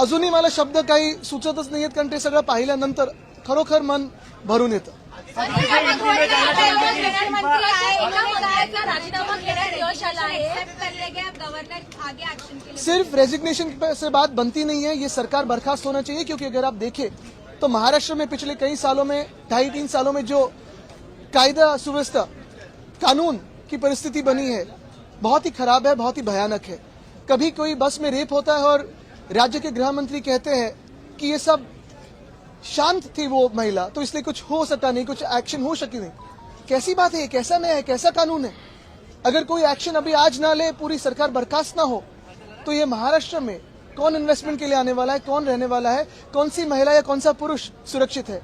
अजूनही मला शब्द काही सुचतच नाहीयेत, कारण ते सगळं खरोखर मन के लिए सिर्फ़ रेजिग्नेशन से बात बनती नहीं है, ये सरकार बर्खास्त होना चाहिए, क्योंकि अगर आप देखें तो महाराष्ट्र में पिछले कई सालों में, ढाई तीन सालों में जो कायदा सुव्यवस्था, कानून की परिस्थिति बनी है, बहुत ही खराब है, बहुत ही भयानक है। कभी कोई बस में रेप होता है और राज्य के गृह मंत्री कहते हैं कि ये सब शांत थी वो महिला तो इसलिए कुछ हो सका नहीं, कुछ एक्शन हो सकी नहीं। कैसी बात है कैसा नया है? कैसा कानून है? अगर कोई एक्शन अभी आज ना ले, पूरी सरकार बर्खास्त ना हो तो ये महाराष्ट्र में कौन इन्वेस्टमेंट के लिए आने वाला है, कौन रहने वाला है, कौन सी महिला या कौन सा पुरुष सुरक्षित है?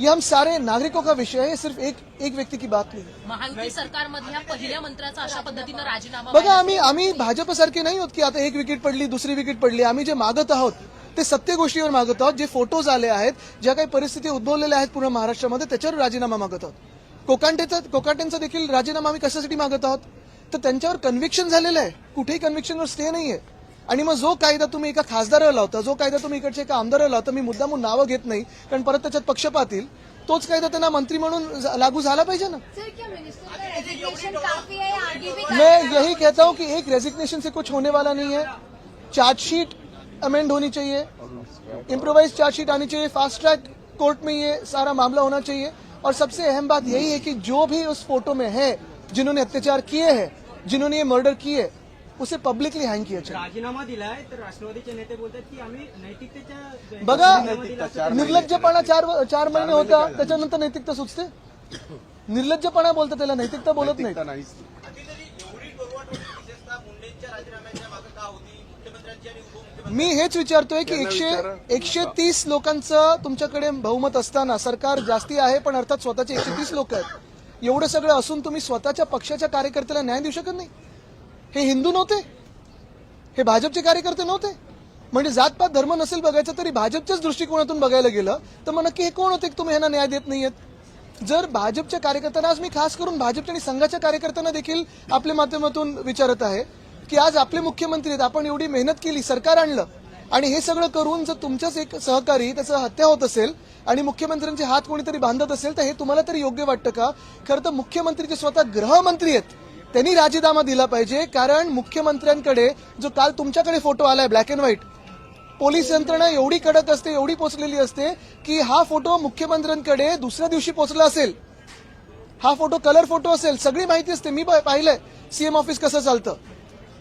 ये हम सारे नागरिकों का विषय है सिर्फ एक एक व्यक्ति की बात नहीं। महायुती सरकारमधल्या पहिल्या मंत्र्याचा अशा पद्धतीनं राजीनामा बघा आम्ही आम्ही भाजपसारखे नाही होत की आता एक विकेट पडली दुसरी विकेट पडली. आम्ही जे मागत आहोत ते सत्य गोष्टीवर मागत आहोत. जे फोटोज आले आहेत ज्या काही परिस्थिती उद्भवलेल्या आहेत पूर्ण महाराष्ट्रामध्ये त्याच्यावर राजीनामा मागत आहोत. कोकांटेचा कोकाटेंचा देखील राजीनामा आम्ही कशासाठी मागत आहोत? तर त्यांच्यावर कन्व्हिक्शन झालेलं आहे. कुठेही कन्व्हिक्शनवर स्टे नाहीये. आणि मग जो कायदा तुम्ही एका खासदाराला लावता जो कायदा तुम्ही इकडच्या एका आमदाराला लावता मी मुद्दामून नावं घेत नाही कारण परत त्याच्यात पक्षपात येईल तोच कायदा त्यांना मंत्री म्हणून लागू झाला पाहिजे ना? है? मैं यही कहता हूं कि एक रेजिग्नेशन से कुछ होने वाला नहीं है। चार्जशीट अमेंड होनी चाहिए। इम्प्रोवाइज चार्जशीट आनी चाहिए। फास्ट ट्रैक कोर्ट में ये सारा मामला होना चाहिए। और सबसे अहम बात यही है कि जो भी उस फोटो में है जिन्होंने अत्याचार किए हैं जिन्होंने ये मर्डर किए उसे पब्लिकली हँग किया चाहिए। राजीनामा दिलाय तर राष्ट्रवादीचे नेते बोलतात की आम्ही नैतिकतेच्या बघा निर्लज्जपणा चार चार महिने होता त्याच्यानंतर नैतिकता सुचते? निर्लज्जपणा बोलतं त्याला नैतिकता बोलत नाही मी हेच विचारतोय की एकशे एकशे तीस लोकांचं तुमच्याकडे बहुमत असताना सरकार जास्ती आहे पण अर्थात स्वतःचे एकशे तीस लोक आहेत. एवढं सगळं असून तुम्ही स्वतःच्या पक्षाच्या कार्यकर्त्याला न्याय देऊ शकत नाही? हे हिंदू नव्हते? हे भाजपचे कार्यकर्ते नव्हते? म्हणजे जातपात धर्म नसेल बघायचं तरी भाजपच्याच दृष्टिकोनातून बघायला गेलं तर मग नक्की हे कोण होते? की तुम्ही ह्यांना न्याय देत नाहीयेत? जर भाजपच्या कार्यकर्त्यांना आज मी खास करून भाजपच्या आणि संघाच्या कार्यकर्त्यांना देखील आपल्या माध्यमातून विचारत आहे की आज आपले मुख्यमंत्री आहेत आपण एवढी मेहनत केली सरकार आणलं आणि हे सगळं करून जर तुमच्याच एक सहकारी त्याचं हत्या होत असेल आणि मुख्यमंत्र्यांचे हात कोणीतरी बांधत असेल तर हे तुम्हाला तरी योग्य वाटतं का? खरं तर मुख्यमंत्री जे स्वतः गृहमंत्री आहेत. त्यांनी राजीनामा दिला पाहिजे कारण मुख्यमंत्र्यांकडे जो काल तुमच्याकडे फोटो आलाय ब्लॅक अँड व्हाईट पोलीस यंत्रणा एवढी कडक असते एवढी पोचलेली असते की हा फोटो मुख्यमंत्र्यांकडे दुसऱ्या दिवशी पोचला असेल. हा फोटो कलर फोटो असेल सगळी माहिती असते. मी पाहिलंय सीएम ऑफिस कसं चालतं.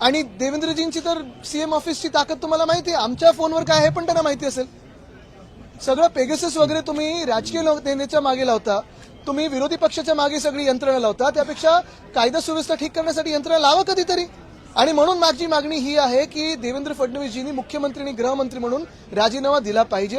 आणि देवेंद्रजींची तर सीएम ऑफिसची ताकद तुम्हाला माहिती आहे आमच्या फोनवर काय आहे पण त्यांना माहिती असेल. सगळं पेगेसेस वगैरे तुम्ही राजकीय लोक- नेत्याच्या मागे लावता. तुम्ही विरोधी पक्षाच्या मागे सगळी यंत्रणा लावता त्यापेक्षा कायदा सुव्यवस्था ठीक करण्यासाठी यंत्रणा लावा कधीतरी. आणि म्हणून माझी मागणी ही आहे की देवेंद्र फडणवीसजींनी मुख्यमंत्री आणि गृहमंत्री म्हणून राजीनामा दिला पाहिजे.